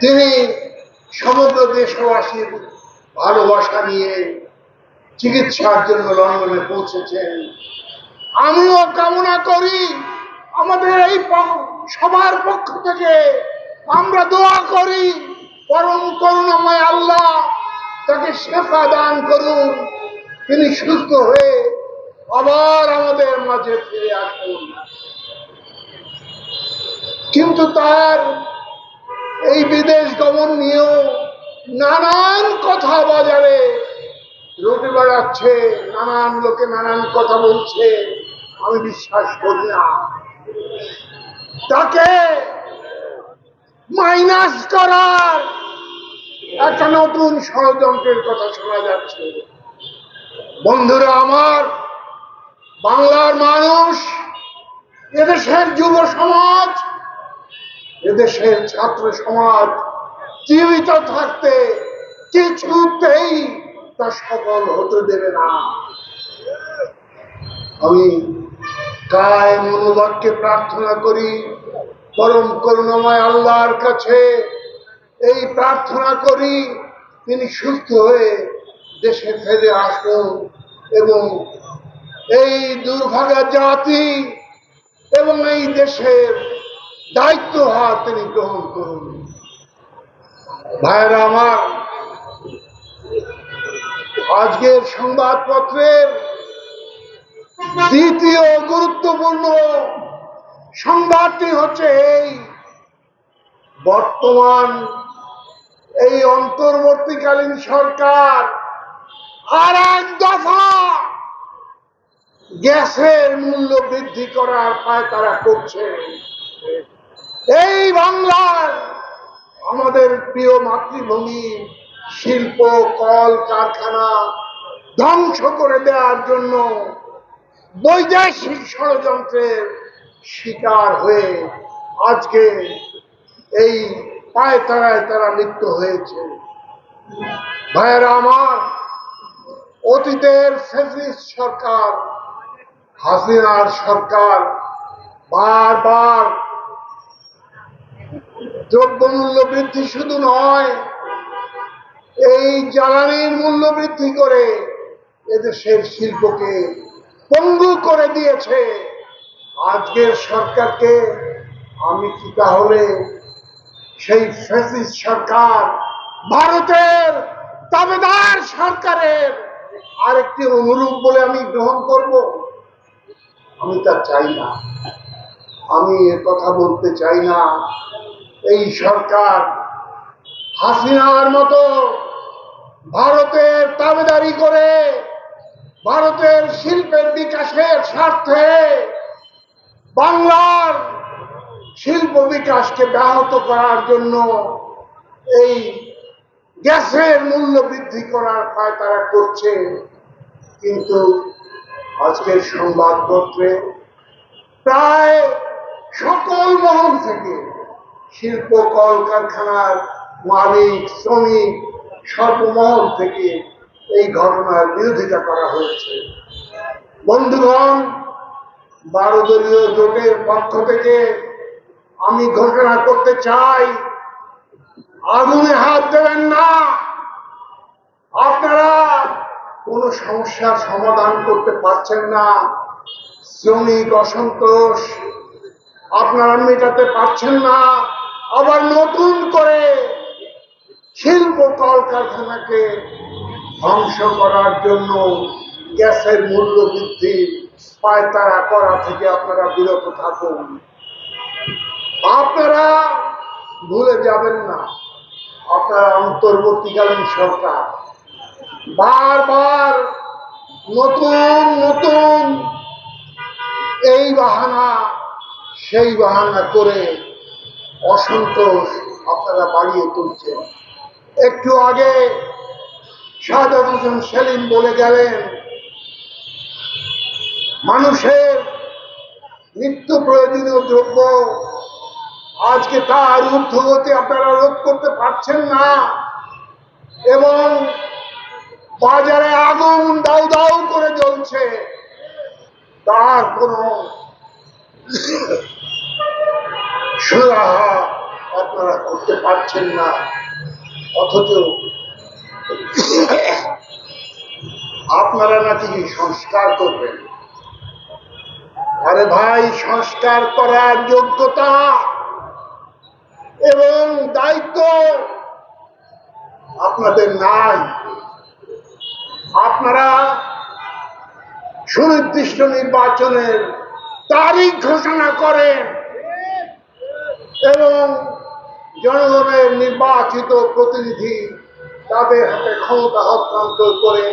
তিনি সমগ্র দেশবাসীর ভালোবাসা নিয়ে চিকিৎসার জন্য লন্ডনে পৌঁছেছেন। আমিও কামনা করি আমাদের এই সবার পক্ষ থেকে আমরা দোয়া করি, পরম করুণাময় আল্লাহ তাকে শেফা দান করুন, তিনি সুস্থ হয়ে আবার আমাদের মাঝে ফিরে আসুন কিন্তু তার এই বিদেশ গমন নিয়েও নানান কথা বাজারে রুটে বেড়াচ্ছে, নানান লোকে নানান কথা বলছে। আমি বিশ্বাস করি না। তাকে মাইনাস করার একটা নতুন ষড়যন্ত্রের কথা শোনা যাচ্ছে। বন্ধুরা আমার, বাংলার মানুষ, এদেশের যুব সমাজ এদেশের ছাত্র সমাজ জীবিত থাকতে কিছুতেই তা সফল হতে দেবে না। আমি কায় মনোবাক্যে প্রার্থনা করি, পরম করুণাময় আল্লাহর কাছে এই প্রার্থনা করি, তিনি সুস্থ হয়ে দেশে ফিরে আসুন এবং এই দুর্ভাগা জাতি এবং এই দেশের দায়িত্ব হাত তিনি গ্রহণ করুন। ভাইরা আমার, আজকের সংবাদপত্রের দ্বিতীয় গুরুত্বপূর্ণ সংবাদটি হচ্ছে এই বর্তমান এই অন্তর্বর্তীকালীন সরকার আর এক দফা গ্যাসের মূল্য বৃদ্ধি করার পায় তারা করছে। এই বাংলার আমাদের প্রিয় মাতৃভূমি, শিল্প, কল, কারখানা ধ্বংস করে দেওয়ার জন্য বৈদেশিক ষড়যন্ত্রের শিকার হয়ে আজকে এই পায় তারায় তারা লিপ্ত হয়েছে। ভাইয়েরা আমার, অতীতের ফেসিস্ট সরকার, হাসিনার সরকার বারবার দ্রব্যমূল্য বৃদ্ধি শুধু নয়, এই জ্বালানির মূল্য বৃদ্ধি করে এদেশের শিল্পকে পঙ্গু করে দিয়েছে। আজকের সরকারকে আমি কি তাহলে সেই ফ্যাসিস্ট সরকার, ভারতের দাবেদার সরকারের আরেকটি অনুরূপ বলে আমি গ্রহণ করব? আমি তা চাই না। আমি এ কথা বলতে চাই না। এই সরকার হাসিনার মতো ভারতের দাবেদারি করে ভারতের শিল্পের বিকাশের স্বার্থে বাংলার শিল্প বিকাশকে ব্যাহত করার জন্য এই গ্যাসের মূল্য বৃদ্ধি করার পায় তারা করছে। কিন্তু আজকের সংবাদপত্রে প্রায় সকল মহল থেকে শিল্প, কলকারখানার মালিক, শ্রমিক, সর্বমহল থেকে এই ঘটনার বিরোধিতা করা হয়েছে। বন্ধুগণ, বারো দলীয় জোটের পক্ষ থেকে আমি ঘোষণা করতে চাই, আগুনে হাত দেবেন না। আপনারা কোনো সমস্যার সমাধান করতে পারছেন না। শ্রমিক অসন্তোষ, আপনারা মেটাতে পারছেন না। আবার নতুন করে শিল্প কলকারখানাকে ধ্বংস করার জন্য গ্যাসের মূল্য বৃদ্ধি পায়তারা করা থেকে আপনারা বিরত থাকুন। আপনারা ভুলে যাবেন না, আপনারা অন্তর্বর্তীকালীন সরকার। বারবার নতুন নতুন এই বাহানা, সেই বাহানা করে অসন্তোষ আপনারা বাড়িয়ে তুলছেন। একটু আগে শাহাদ হোসেন সেলিম বলে গেলেন, মানুষের নিত্য প্রয়োজনীয় দ্রব্য আজকে তার ঊর্ধ্বগতি আপনারা রোধ করতে পারছেন না এবং বাজারে আগুন দাউ দাউ করে জ্বলছে। তার কোনো সুরাহা আপনারা করতে পারছেন না। অথচ আপনারা নাকি সংস্কার করবেন। আরে ভাই, সংস্কার করার যোগ্যতা এবং দায়িত্ব আপনাদের নাই। আপনারা সুনির্দিষ্ট নির্বাচনের তারিখ ঘোষণা করেন এবং জনগণের নির্বাচিত প্রতিনিধি তাদের হাতে ক্ষমতা হস্তান্তর করে